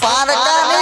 para, cara.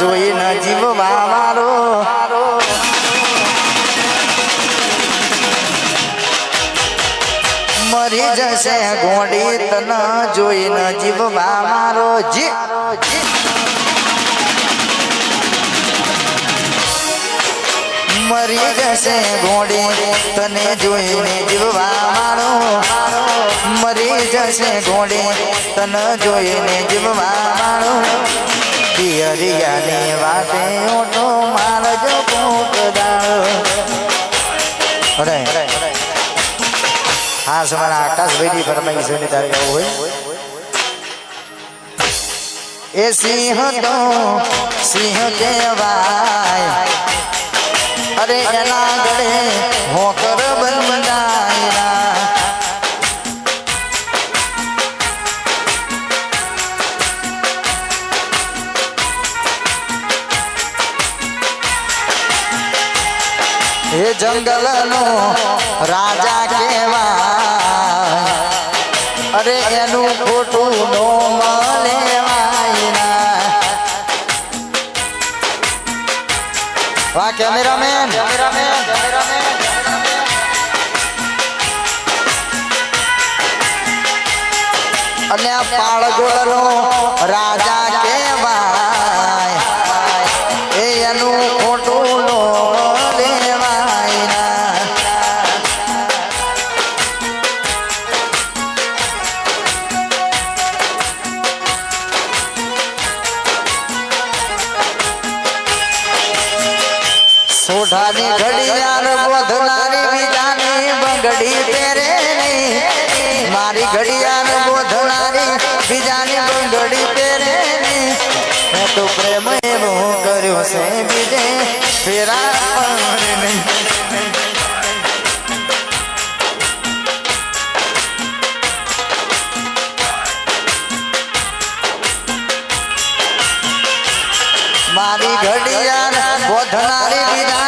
જો એ ના જીવ વામારો મરી જસે ગોડી તને જોઈ ના જીવ વામારો જી જી મરી જસે ગોડી તને જોઈ ને જીવ વામારો મરી જસે ગોડી તને જોઈ ને જીવ વામારો પિયરિયાની વાતે ઓટો મારજો કૂક દાળ અરે હા સમારા આકાશભાઈની ફરમાઈશ ની તારે આવું હોય એ સિંહ તો સિંહ કહેવાય અરે એના ગળે હોકર બંધાય જંગલનો રાજા કેવા અરે એનું ખોટું નો મલેવાય ના વાહ મારી ઘડિયા ને બોધ નારી બીજા ની બગડી તેરે ને મારી ઘડિયા ને બોધ નારી બીજા ની બુંડડી તેરે ને એટલો પ્રેમ એ હું કર્યો છે બીજે ફેરા પર નહીં મારી ઘડિયા ને બોધ નારી બીજા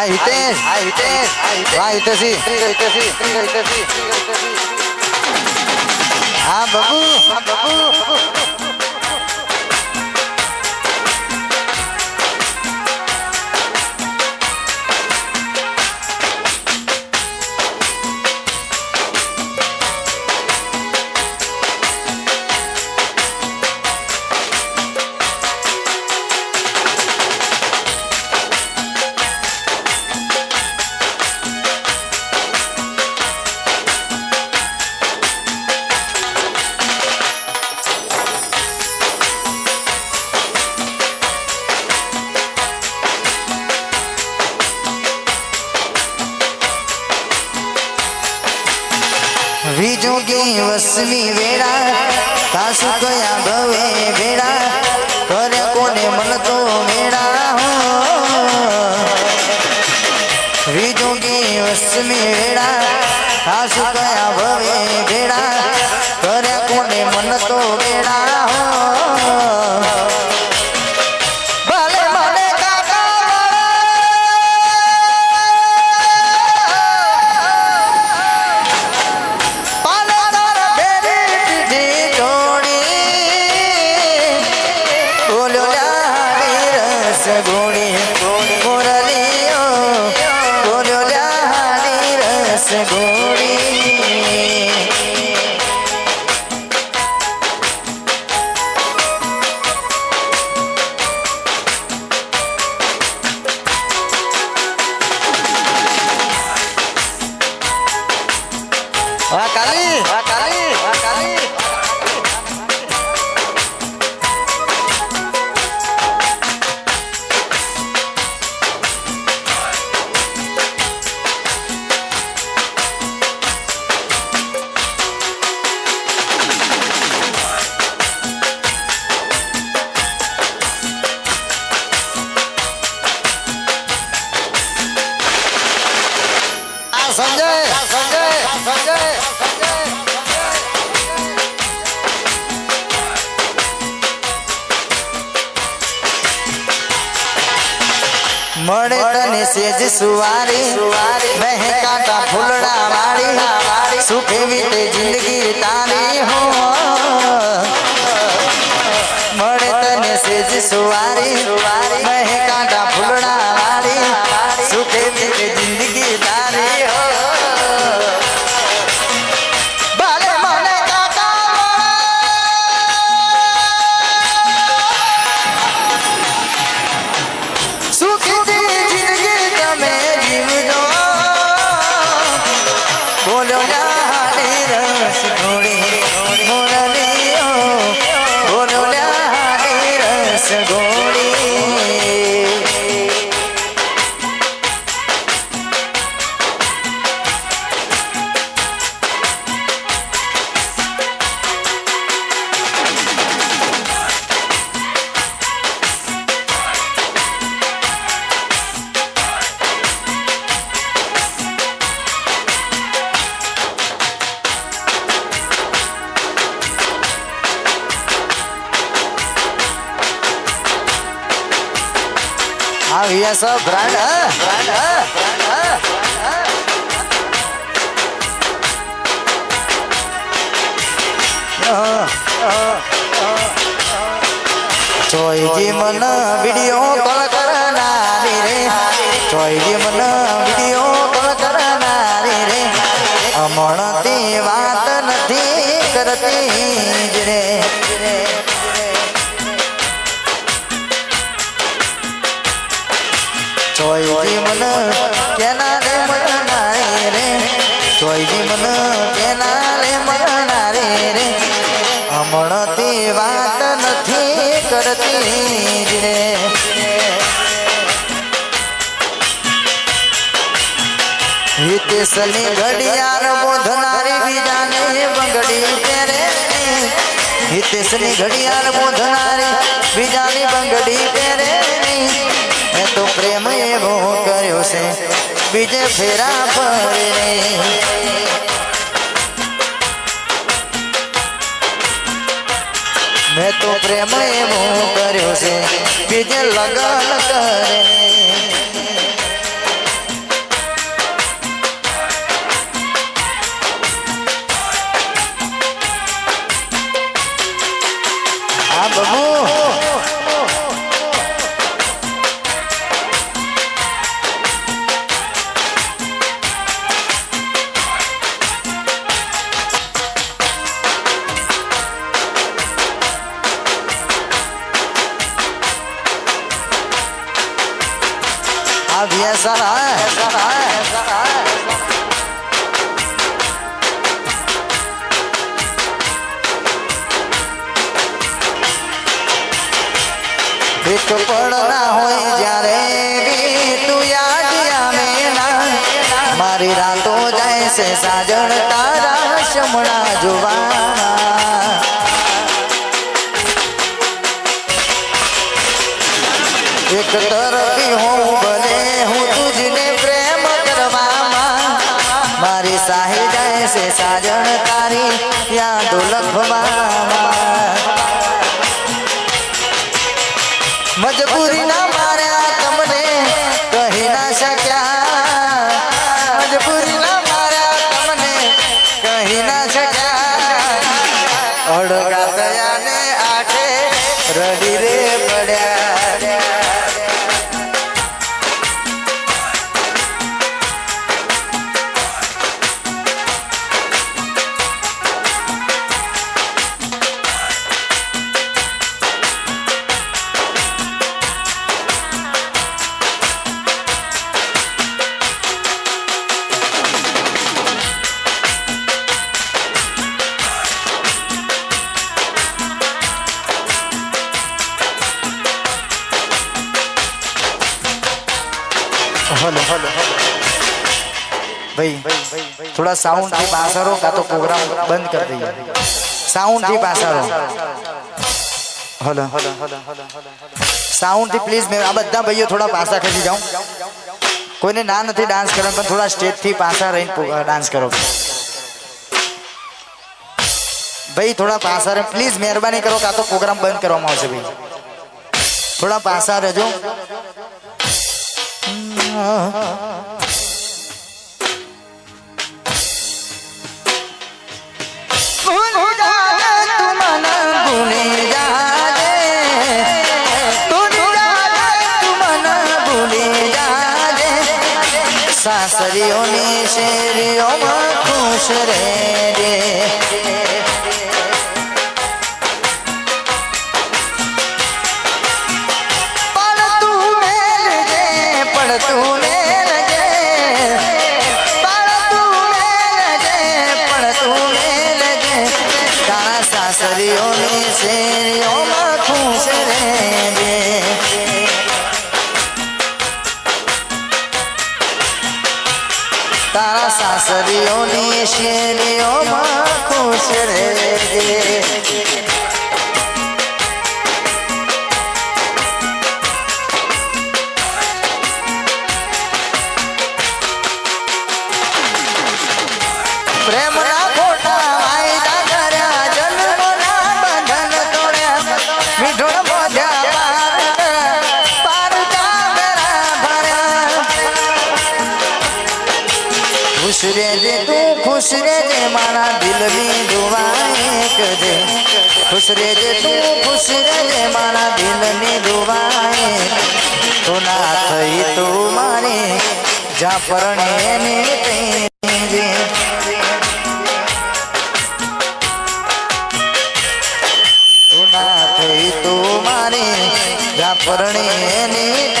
હાય હિતેશ હાય હિતેશ વાહ હિતેશી હિતેશી હિતેશી હા બબુ હા બબુ ભેડા આ શું કયા ભવે ભેડા કર્યા કોને મન તો ભેડા सुवारी बह काटा फुलड़ा मारी सुखे बीते जिंदगी तारी हो बड़े तने से सुवारी સ બ્રાન્ડ બ્રાન્ડ બ્રાન્ડ જોઈજી મન વિડીયો જીવન કેના રે મરણા રે રે હમણાં તે વાત નથી કરતી જ રે હિતેશની ઘડિયાળ બોધનારી બીજાને બંગડી પહેરે હિતેશની ઘડિયાળ બોધનારી બીજાની બંગડી પહેરે એ તો પ્રેમ એવો કર્યો છે બીજે ફેરા પડે મેં તો પ્રેમ એવો કર્યો છે બીજે લગન કરે ऐसा भी ऐसा रहा है ऐसा रहा है ऐसा रहा है बीट पड़ना हो जारे बीटू याद आवेना मारी रातों जैसे साजन तारा शमणा जुबाना एक तरफ हूँ दो लखवा ભાઈ થોડા સાઉન્ડ થી પાસરો કાં તો પ્રોગ્રામ બંધ કરી દઈએ સાઉન્ડ થી પાસરો હલો સાઉન્ડ થી પ્લીઝ મેં આ બધા ભાઈઓ થોડા પાસા ખસી જાઉં કોઈને ના નથી ડાન્સ કરવાનું પણ થોડા સ્ટેજ થી પાસા રહીને ડાન્સ કરો ભાઈ થોડા પાસા રહે પ્લીઝ મહેરબાની કરો કાં તો પ્રોગ્રામ બંધ કરવામાં આવશે ભાઈ થોડા પાસા રહેજો સાસરીઓની શેરીઓમાં ખુશ રે રે શેરીઓની શેરીઓમાં ખૂસે રે તારા સાસરીઓની શેરીઓમાં ખૂસ રે खुश रे जे मारा दिल भी दुआए दे खुश रे जे तू खुश रे जे मारा दिल में दुआए तो ना थई तू मारे जा परणे ने तेंजे तो ना थई तू मारे जा परणे ने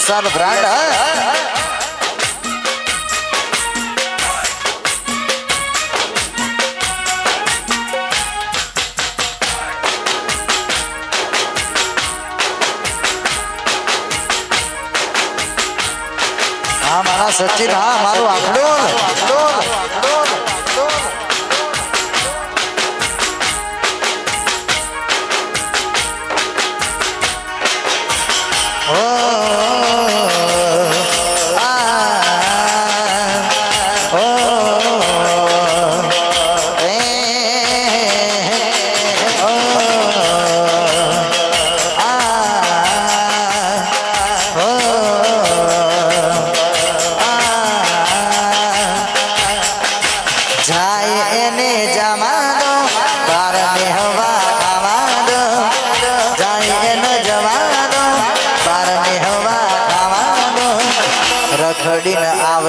કેસર બ્રાન્ડ હા મારા સચિન હા મારું આખડું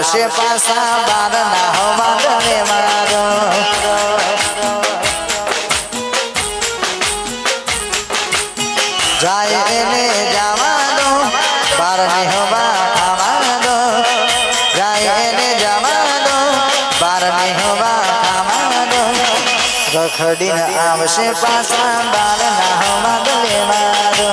જોશે પાસા બાર ના હવા ગણે મારો જાય એને જવા દો બાર ને હવા ખાવા દો જાય એને જવા દો બાર ને હવા ખાવા દો રખડીને આવશે પાસા બાર ના હવા ગણે મારો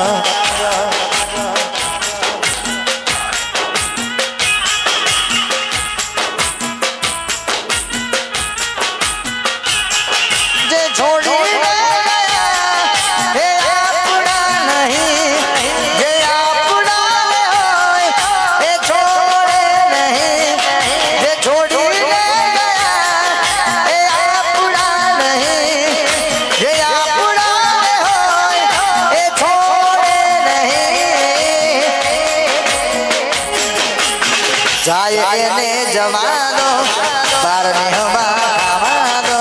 જાય એને જવાનો બારને હવાનો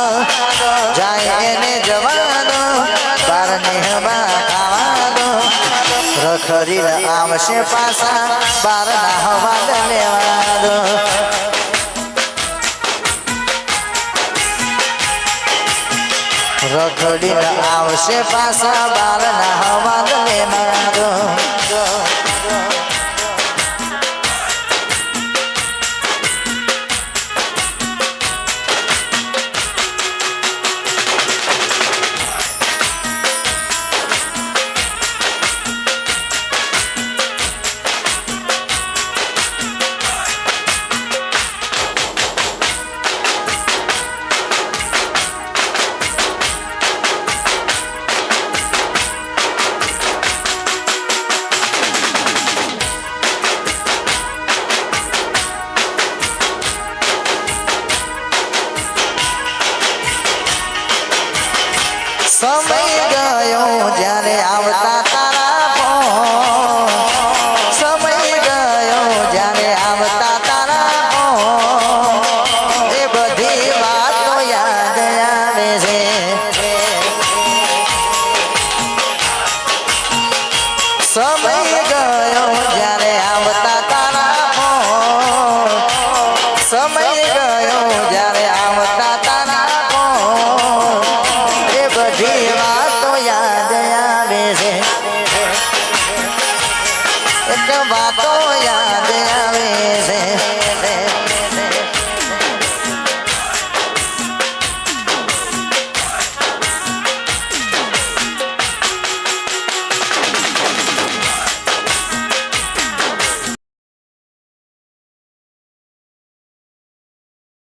જાય એને જવાનો બારને હવાનો રખરી આવશે પાસા બાર બારના હવા લેવાનો રખડી આવશે પાસા બાર ના હવા લેવા